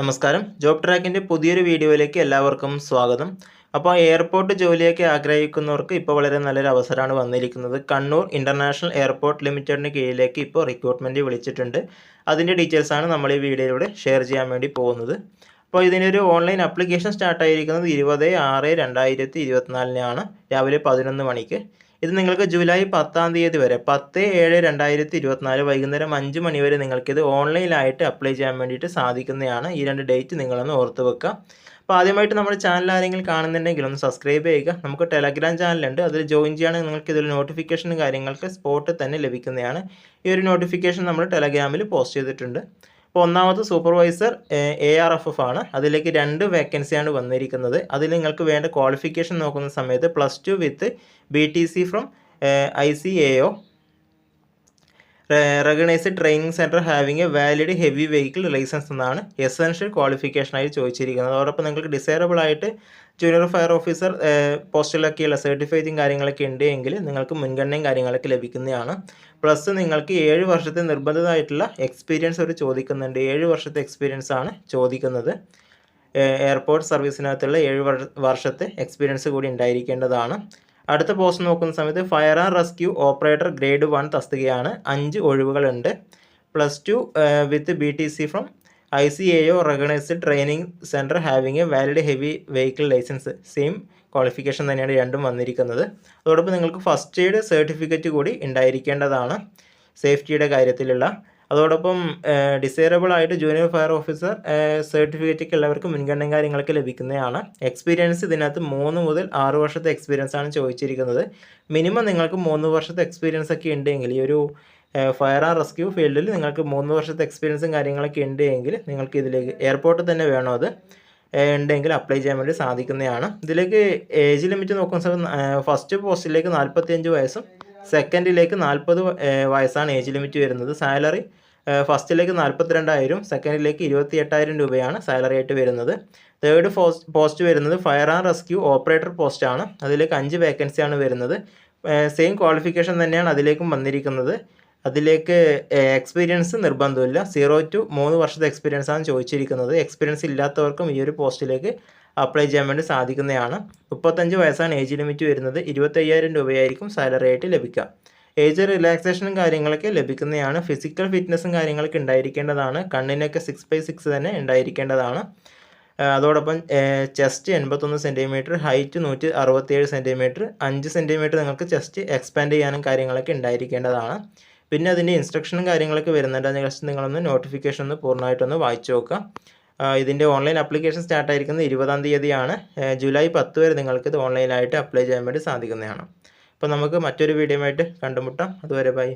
നമസ്കാരം. ജോബ് ട്രാക്കിന്റെ പുതിയൊരു വീഡിയോയിലേക്ക് എല്ലാവർക്കും സ്വാഗതം. അപ്പോൾ എയർപോർട്ട് ജോലിയൊക്കെ ആഗ്രഹിക്കുന്നവർക്ക് ഇപ്പോൾ വളരെ നല്ലൊരു അവസരമാണ് വന്നിരിക്കുന്നത്. കണ്ണൂർ ഇന്റർനാഷണൽ എയർപോർട്ട് ലിമിറ്റഡിന് കീഴിലേക്ക് ഇപ്പോൾ റിക്രൂട്ട്മെന്റ് വിളിച്ചിട്ടുണ്ട്. അതിന്റെ ഡീറ്റെയിൽസാണ് നമ്മൾ ഈ വീഡിയോയിലൂടെ ഷെയർ ചെയ്യാൻ വേണ്ടി പോകുന്നത്. അപ്പോൾ ഇതിനൊരു ഓൺലൈൻ അപ്ലിക്കേഷൻ സ്റ്റാർട്ടായിരിക്കുന്നത് ഇരുപത് ആറ് രണ്ടായിരത്തി ഇരുപത്തിനാലിനാണ്. രാവിലെ പതിനൊന്ന് മണിക്ക്. ഇത് നിങ്ങൾക്ക് ജൂലൈ പത്താം തീയതി വരെ പത്ത് ഏഴ് രണ്ടായിരത്തി ഇരുപത്തിനാല് വൈകുന്നേരം അഞ്ച് മണി വരെ നിങ്ങൾക്കിത് ഓൺലൈനായിട്ട് അപ്ലൈ ചെയ്യാൻ വേണ്ടിയിട്ട് സാധിക്കുന്നതാണ്. ഈ രണ്ട് ഡേറ്റ് നിങ്ങളൊന്ന് ഓർത്ത് വെക്കുക. അപ്പോൾ ആദ്യമായിട്ട് നമ്മുടെ ചാനൽ ആരെങ്കിലും കാണുന്നുണ്ടെങ്കിൽ ഒന്ന് സബ്സ്ക്രൈബ് ചെയ്യുക. നമുക്ക് ടെലഗ്രാം ചാനലുണ്ട്. അതിൽ ജോയിൻ ചെയ്യുകയാണെങ്കിൽ നിങ്ങൾക്ക് ഇതിൽ നോട്ടിഫിക്കേഷനും കാര്യങ്ങൾക്ക് സ്പോട്ട് തന്നെ ലഭിക്കുന്നതാണ്. ഈ ഒരു നോട്ടിഫിക്കേഷൻ നമ്മൾ ടെലഗ്രാമിൽ പോസ്റ്റ് ചെയ്തിട്ടുണ്ട്. അപ്പോൾ ഒന്നാമത് supervisor A R F F ആണ്. അതിലേക്ക് രണ്ട് വേക്കൻസിയാണ് വന്നിരിക്കുന്നത്. അതിൽ നിങ്ങൾക്ക് വേണ്ട ക്വാളിഫിക്കേഷൻ നോക്കുന്ന സമയത്ത് plus two with B T C from I C A O recognised training centre having a valid heavy vehicle licence എന്നാണ് എസെൻഷ്യൽ ക്വാളിഫിക്കേഷനായി ചോദിച്ചിരിക്കുന്നത്. അതോടൊപ്പം നിങ്ങൾക്ക് ഡിസൈറബിൾ ആയിട്ട് ജൂനിയർ ഫയർ ഓഫീസർ പോസ്റ്റിലൊക്കെയുള്ള സർട്ടിഫൈറ്റും കാര്യങ്ങളൊക്കെ ഉണ്ട് എങ്കിൽ നിങ്ങൾക്ക് മുൻഗണനയും കാര്യങ്ങളൊക്കെ ലഭിക്കുന്നതാണ്. പ്ലസ് നിങ്ങൾക്ക് ഏഴ് വർഷത്തെ നിർബന്ധിതമായിട്ടുള്ള എക്സ്പീരിയൻസ് അവർ ചോദിക്കുന്നുണ്ട്. ഏഴ് വർഷത്തെ എക്സ്പീരിയൻസ് ആണ് ചോദിക്കുന്നത്. എയർപോർട്ട് സർവീസിനകത്തുള്ള ഏഴ് വർഷത്തെ എക്സ്പീരിയൻസ് കൂടി ഉണ്ടായിരിക്കേണ്ടതാണ്. അടുത്ത പോസ്റ്റ് നോക്കുന്ന സമയത്ത് fire and rescue operator grade one തസ്തികയാണ്. അഞ്ച് ഒഴിവുകളുണ്ട്. Plus two with B T C from I C A O recognised training centre having a valid heavy vehicle licence same qualification തന്നെയാണ് രണ്ടും വന്നിരിക്കുന്നത്. അതോടൊപ്പം നിങ്ങൾക്ക് ഫസ്റ്റ് എയ്ഡ് സർട്ടിഫിക്കറ്റ് കൂടി ഉണ്ടായിരിക്കേണ്ടതാണ്. സേഫ്റ്റിയുടെ കാര്യത്തിലുള്ള അതോടൊപ്പം desirable ആയിട്ട് junior fire officer certificate ഉള്ളവർക്ക് മുൻഗണന കാര്യങ്ങളൊക്കെ ലഭിക്കുന്നതാണ്. എക്സ്പീരിയൻസ് ഇതിനകത്ത് മൂന്ന് മുതൽ ആറ് വർഷത്തെ എക്സ്പീരിയൻസ് ആണ് ചോദിച്ചിരിക്കുന്നത്. മിനിമം നിങ്ങൾക്ക് മൂന്ന് വർഷത്തെ എക്സ്പീരിയൻസ് ഒക്കെ ഉണ്ടെങ്കിൽ ഈ ഒരു ഫയർ ആൻഡ് റെസ്ക്യൂ ഫീൽഡിൽ നിങ്ങൾക്ക് മൂന്ന് വർഷത്തെ എക്സ്പീരിയൻസും കാര്യങ്ങളൊക്കെ ഉണ്ട് എങ്കിൽ നിങ്ങൾക്ക് ഇതിലേക്ക് എയർപോർട്ടിൽ തന്നെ വേണോ അത് ഉണ്ടെങ്കിൽ അപ്ലൈ ചെയ്യാൻ വേണ്ടി സാധിക്കുന്നതാണ്. ഇതിലേക്ക് ഏജ് ലിമിറ്റ് നോക്കുന്ന ഫസ്റ്റ് പോസ്റ്റിലേക്ക് നാൽപ്പത്തിയഞ്ച് വയസ്സും സെക്കൻഡിലേക്ക് നാൽപ്പത് വയസ്സാണ് ഏജ് ലിമിറ്റ് വരുന്നത്. സാലറി ഫസ്റ്റിലേക്ക് നാൽപ്പത്തിരണ്ടായിരം സെക്കൻഡിലേക്ക് ഇരുപത്തി എട്ടായിരം രൂപയാണ് സാലറി ആയിട്ട് വരുന്നത്. തേർഡ് പോസ്റ്റ് വരുന്നത് ഫയർ ആൻഡ് റെസ്ക്യൂ ഓപ്പറേറ്റർ പോസ്റ്റാണ്. അതിലേക്ക് അഞ്ച് വേക്കൻസിയാണ് വരുന്നത്. സെയിം ക്വാളിഫിക്കേഷൻ തന്നെയാണ് അതിലേക്കും വന്നിരിക്കുന്നത്. അതിലേക്ക് എക്സ്പീരിയൻസ് നിർബന്ധമില്ല. സീറോ ടു മൂന്ന് വർഷത്തെ എക്സ്പീരിയൻസ് ആണ് ചോദിച്ചിരിക്കുന്നത്. എക്സ്പീരിയൻസ് ഇല്ലാത്തവർക്കും ഈ ഒരു പോസ്റ്റിലേക്ക് അപ്ലൈ ചെയ്യാൻ വേണ്ടി സാധിക്കുന്നതാണ്. മുപ്പത്തഞ്ച് വയസ്സാണ് ഏജ് ലിമിറ്റ് വരുന്നത്. ഇരുപത്തയ്യായിരം രൂപയായിരിക്കും സാലറി ആയിട്ട് ലഭിക്കുക. ഏജ് റിലാക്സേഷനും കാര്യങ്ങളൊക്കെ ലഭിക്കുന്നതാണ്. ഫിസിക്കൽ ഫിറ്റ്നസ്സും കാര്യങ്ങളൊക്കെ ഉണ്ടായിരിക്കേണ്ടതാണ്. കണ്ണിനൊക്കെ സിക്സ് ബൈ സിക്സ് തന്നെ ഉണ്ടായിരിക്കേണ്ടതാണ്. അതോടൊപ്പം ചെസ്റ്റ് എൺപത്തൊന്ന് സെന്റിമീറ്റർ ഹൈറ്റ് നൂറ്റി അറുപത്തിയേഴ് സെന്റിമീറ്റർ അഞ്ച് സെന്റിമീറ്റർ നിങ്ങൾക്ക് ചെസ്റ്റ് എക്സ്പാൻഡ് ചെയ്യാനും കാര്യങ്ങളൊക്കെ ഉണ്ടായിരിക്കേണ്ടതാണ്. പിന്നെ അതിന്റെ ഇൻസ്ട്രക്ഷനും കാര്യങ്ങളൊക്കെ വരുന്നുണ്ട്. അതിനെ ജസ്റ്റ് നിങ്ങളൊന്ന് നോട്ടിഫിക്കേഷൻ ഒന്ന് പൂർണമായിട്ടൊന്ന് വായിച്ചു നോക്കുക. ഇതിന്റെ ഓൺലൈൻ ആപ്ലിക്കേഷൻ സ്റ്റാർട്ട് ആയിരിക്കുന്നത് ഇരുപതാം തീയതിയാണ്. ജൂലൈ പത്ത് വരെ നിങ്ങൾക്ക് ഇത് ഓൺലൈനായിട്ട് അപ്ലൈ ചെയ്യാൻ വേണ്ടി സാധിക്കുന്നതാണ്. അപ്പോൾ നമുക്ക് മറ്റൊരു വീഡിയോ ആയിട്ട് കണ്ടുമുട്ടാം. അതുവരെ ബൈ